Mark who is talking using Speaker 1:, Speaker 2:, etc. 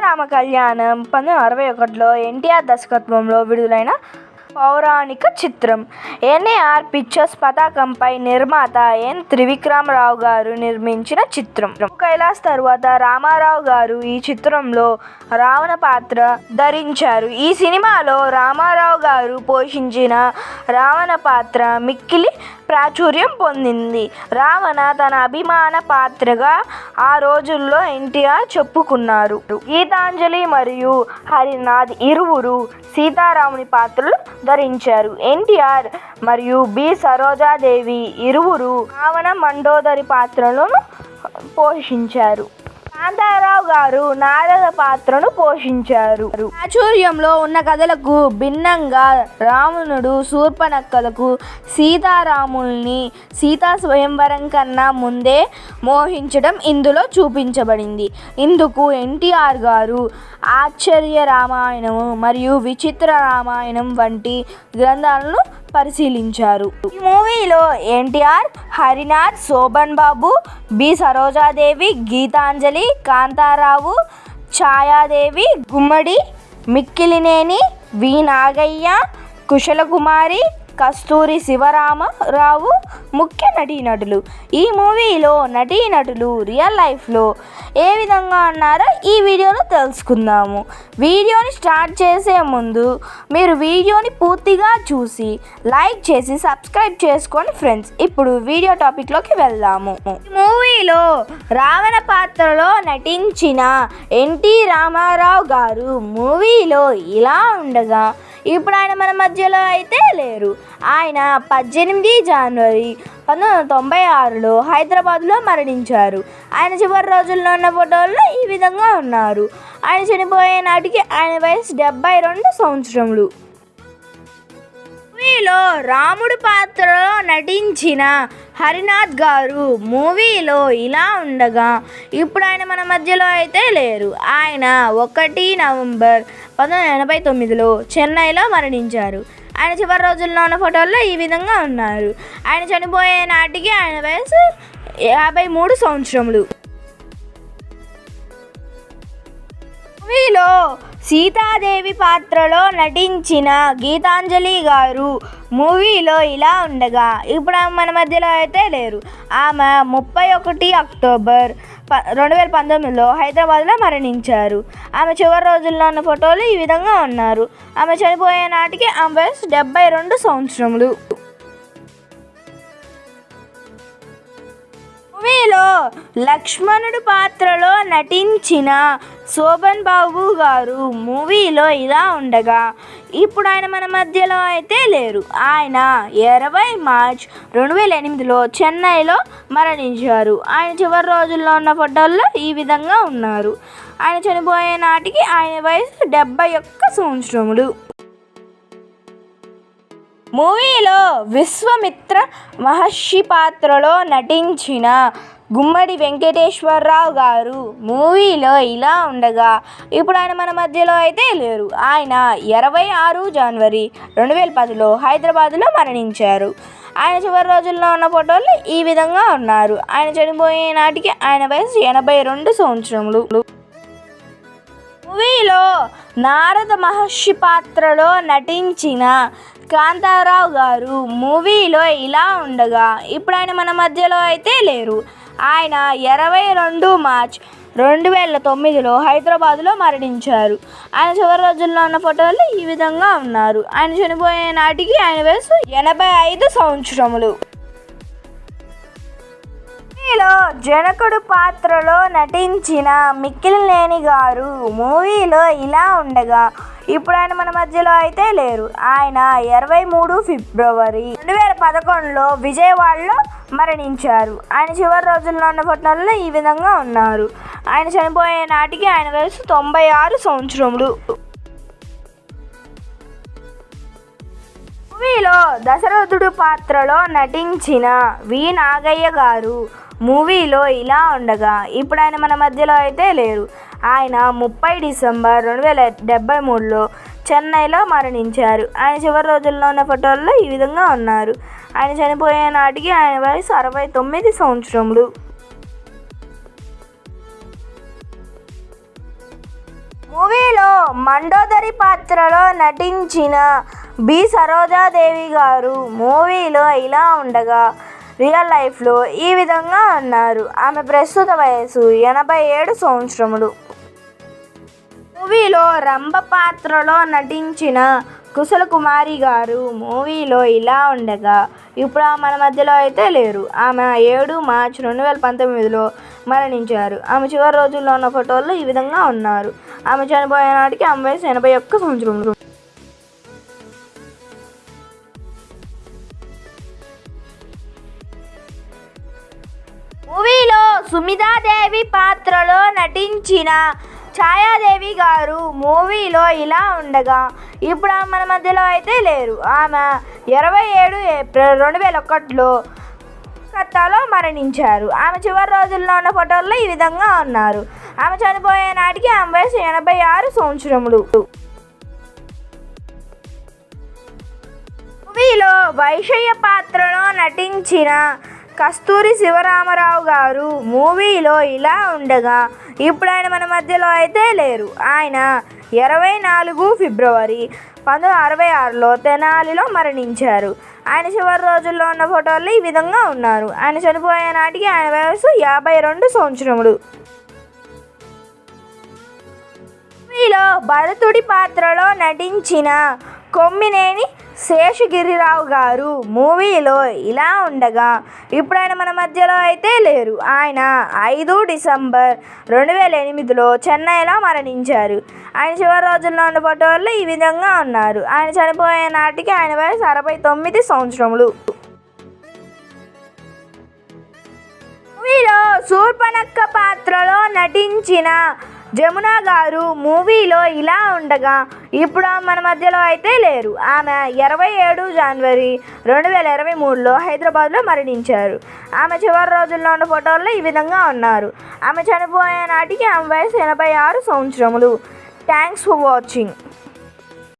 Speaker 1: రామ కళ్యాణం పంతొమ్మిది అరవై ఒకటిలో ఎన్టీఆర్ దర్శకత్వంలో విడుదలైన పౌరాణిక చిత్రం. ఎన్ఏఆర్ పిక్చర్స్ పతాకంపై నిర్మాత ఎన్. త్రివిక్రమరావు గారు నిర్మించిన చిత్రం. కైలాస్ తర్వాత రామారావు గారు ఈ చిత్రంలో రావణ పాత్ర ధరించారు. ఈ సినిమాలో రామారావు గారు పోషించిన రావణ పాత్ర మిక్కిలి ప్రాచుర్యం పొందింది. రావణ తన అభిమాన పాత్రగా ఆ రోజుల్లో ఎన్టీఆర్ చెప్పుకున్నారు. గీతాంజలి మరియు హరినాథ్ ఇరువురు సీతారాముని పాత్రలు ధరించారు ఎన్టీఆర్ మరియు బి. సరోజాదేవి ఇరువురు రావణ మండోదరి పాత్రలను పోషించారు. కాంతారావు గారు నారద పాత్రను పోషించారు. ప్రాచుర్యంలో ఉన్న కథలకు భిన్నంగా రావణుడు శూర్పనక్కలకు సీతారాముల్ని సీతా స్వయంవరం కన్నా ముందే మోహించడం ఇందులో చూపించబడింది. ఇందుకు ఎన్టీఆర్ గారు ఆశ్చర్య రామాయణము మరియు విచిత్ర రామాయణం వంటి గ్రంథాలను పరిశీలించారు. ఈ మూవీలో ఎన్టీఆర్ హరినాథ్ శోభన్ బాబు బి సరోజాదేవి గీతాంజలి కాంతారావు ఛాయాదేవి గుమ్మడి మిక్కిలినేని వి నాగయ్య కుశలకుమారి కస్తూరి శివరామరావు ముఖ్య నటీనటులు. ఈ మూవీలో నటీనటులు రియల్ లైఫ్లో ఏ విధంగా ఉన్నారో ఈ వీడియోలో తెలుసుకుందాము. వీడియోని స్టార్ట్ చేసే ముందు మీరు వీడియోని పూర్తిగా చూసి లైక్ చేసి సబ్స్క్రైబ్ చేసుకోండి ఫ్రెండ్స్. ఇప్పుడు వీడియో టాపిక్లోకి వెళ్దాము. మూవీలో రావణ పాత్రలో నటించిన ఎన్టీ రామారావు గారు మూవీలో ఇలా ఉండగా ఇప్పుడు ఆయన మన మధ్యలో అయితే లేరు. ఆయన పద్దెనిమిది జనవరి పంతొమ్మిది వందల తొంభై ఆరులో హైదరాబాద్లో మరణించారు. ఆయన చివరి రోజుల్లో ఉన్న ఫోటోల్లో ఈ విధంగా ఉన్నారు. ఆయన చనిపోయే నాటికి ఆయన వయసు డెబ్బై రెండు సంవత్సరములు. మూవీలో రాముడు పాత్రలో నటించిన హరినాథ్ గారు మూవీలో ఇలా ఉండగా ఇప్పుడు ఆయన మన మధ్యలో అయితే లేరు. ఆయన ఒకటి నవంబర్ పంతొమ్మిది ఎనభై తొమ్మిదిలో చెన్నైలో మరణించారు. ఆయన చివరి రోజుల్లో ఉన్న ఫోటోల్లో ఈ విధంగా ఉన్నారు. ఆయన చనిపోయే నాటికి ఆయన వయసు యాభై మూడు సంవత్సరములు. మూవీలో సీతాదేవి పాత్రలో నటించిన గీతాంజలి గారు మూవీలో ఇలా ఉండగా ఇప్పుడు ఆమె మన మధ్యలో అయితే లేరు. ఆమె ముప్పై ఒకటి అక్టోబర్ ప రెండు వేల పంతొమ్మిదిలో హైదరాబాద్లో మరణించారు. ఆమె చివరి రోజుల్లో ఉన్న ఫోటోలు ఈ విధంగా ఉన్నారు. ఆమె చనిపోయే నాటికి ఆమె వయసు డెబ్బై రెండు సంవత్సరములు. మూవీలో లక్ష్మణుడు పాత్రలో నటించిన శోభన్ బాబు గారు మూవీలో ఇలా ఉండగా ఇప్పుడు ఆయన మన మధ్యలో అయితే లేరు. ఆయన ఇరవై మార్చ్ రెండు వేల ఎనిమిదిలో చెన్నైలో మరణించారు. ఆయన చివరి రోజుల్లో ఉన్న ఫోటోల్లో ఈ విధంగా ఉన్నారు. ఆయన చనిపోయే నాటికి ఆయన వయసు డెబ్బై ఒక్క సంవత్సరములు. మూవీలో విశ్వమిత్ర మహర్షి పాత్రలో నటించిన గుమ్మడి వెంకటేశ్వరరావు గారు మూవీలో ఇలా ఉండగా ఇప్పుడు ఆయన మన మధ్యలో అయితే లేరు. ఆయన ఇరవై ఆరు జనవరి రెండు వేల పదిలో హైదరాబాద్లో మరణించారు. ఆయన చివరి రోజుల్లో ఉన్న ఫోటోలు ఈ విధంగా ఉన్నారు. ఆయన చనిపోయే నాటికి ఆయన వయసు ఎనభై రెండు సంవత్సరములు. మూవీలో నారద మహర్షి పాత్రలో నటించిన కాంతారావు గారు మూవీలో ఇలా ఉండగా ఇప్పుడు ఆయన మన మధ్యలో అయితే లేరు. ఆయన ఇరవై రెండు మార్చ్ రెండు వేల తొమ్మిదిలో హైదరాబాద్లో మరణించారు. ఆయన చివరి రోజుల్లో ఉన్న ఫోటోలు ఈ విధంగా ఉన్నారు. ఆయన చనిపోయే నాటికి ఆయన వయసు ఎనభై ఐదు సంవత్సరములు. మూవీలో జనకుడు పాత్రలో నటించిన మిక్కిలినేని గారు మూవీలో ఇలా ఉండగా ఇప్పుడు ఆయన మన మధ్యలో అయితే లేరు. ఆయన ఇరవై మూడు ఫిబ్రవరి రెండు వేల పదకొండులో విజయవాడలో మరణించారు. ఆయన చివరి రోజుల్లో ఉన్న ఫోటోల్లో ఈ విధంగా ఉన్నారు. ఆయన చనిపోయే నాటికి ఆయన వయసు తొంభై ఆరు సంవత్సరములు. మూవీలో దశరథుడు పాత్రలో నటించిన వి. నాగయ్య గారు మూవీలో ఇలా ఉండగా ఇప్పుడు ఆయన మన మధ్యలో అయితే లేరు. ఆయన ముప్పై డిసెంబర్ రెండు వేల డెబ్బై మూడులో చెన్నైలో మరణించారు. ఆయన చివరి రోజుల్లో ఉన్న ఫోటోల్లో ఈ విధంగా ఉన్నారు. ఆయన చనిపోయే నాటికి ఆయన వయసు అరవై తొమ్మిది సంవత్సరములు. మూవీలో మండోదరి పాత్రలో నటించిన బి. సరోజాదేవి గారు మూవీలో ఇలా ఉండగా రియల్ లైఫ్లో ఈ విధంగా ఉన్నారు ఆమె ప్రస్తుత వయసు ఎనభై ఏడు సంవత్సరములు. మూవీలో రంభ పాత్రలో నటించిన కుశల కుమారి గారు మూవీలో ఇలా ఉండగా ఇప్పుడు ఆమె మన మధ్యలో అయితే లేరు. ఆమె ఏడు మార్చ్ రెండు వేల పంతొమ్మిదిలో మరణించారు. ఆమె చివరి రోజుల్లో ఉన్న ఫోటోల్లో ఈ విధంగా ఉన్నారు. ఆమె చనిపోయే నాటికి ఆమె వయసు ఎనభై ఒక్క సంవత్సరం. మూవీలో సుమితాదేవి పాత్రలో నటించిన ఛాయాదేవి గారు మూవీలో ఇలా ఉండగా ఇప్పుడు ఆమె మన మధ్యలో అయితే లేరు. ఆమె ఇరవై ఏడు ఏప్రిల్ రెండు వేల ఒకటిలో కత్తాలో మరణించారు. ఆమె చివరి రోజుల్లో ఉన్న ఫోటోల్లో ఈ విధంగా ఉన్నారు. ఆమె చనిపోయే నాటికి ఆమె వయసు ఎనభై ఆరు సంవత్సరములు. మూవీలో వైషయ్య పాత్రలో నటించిన కస్తూరి శివరామరావు గారు మూవీలో ఇలా ఉండగా ఇప్పుడు ఆయన మన మధ్యలో అయితే లేరు. ఆయన ఇరవై నాలుగు ఫిబ్రవరి పంతొమ్మిది అరవై ఆరులో తెనాలిలో మరణించారు. ఆయన చివరి రోజుల్లో ఉన్న ఫోటోలు ఈ విధంగా ఉన్నారు. ఆయన చనిపోయే నాటికి ఆయన వయసు యాభై రెండు సంవత్సరములు. మూవీలో భరతుడి పాత్రలో నటించిన కొమ్మినేని శేషగిరిరావు గారు మూవీలో ఇలా ఉండగా ఇప్పుడు ఆయన మన మధ్యలో అయితే లేరు. ఆయన ఐదు డిసెంబర్ రెండు వేల ఎనిమిదిలో చెన్నైలో మరణించారు. ఆయన చివరి రోజుల్లో ఉన్న ఫోటోల్లో ఈ విధంగా ఉన్నారు. ఆయన చనిపోయే నాటికి ఆయన వయసు అరవై తొమ్మిది సంవత్సరములు. మూవీలో శూర్పణక్క పాత్రలో నటించిన జమున గారు మూవీలో ఇలా ఉండగా ఇప్పుడు మన మధ్యలో అయితే లేరు. ఆమె ఇరవై ఏడు జనవరి రెండు వేల ఇరవై మూడులో హైదరాబాద్లో మరణించారు. ఆమె చివరి రోజుల్లో ఉన్న ఫోటోల్లో ఈ విధంగా ఉన్నారు. ఆమె చనిపోయే నాటికి ఆమె వయసు ఎనభై ఆరు సంవత్సరములు. Thanks for watching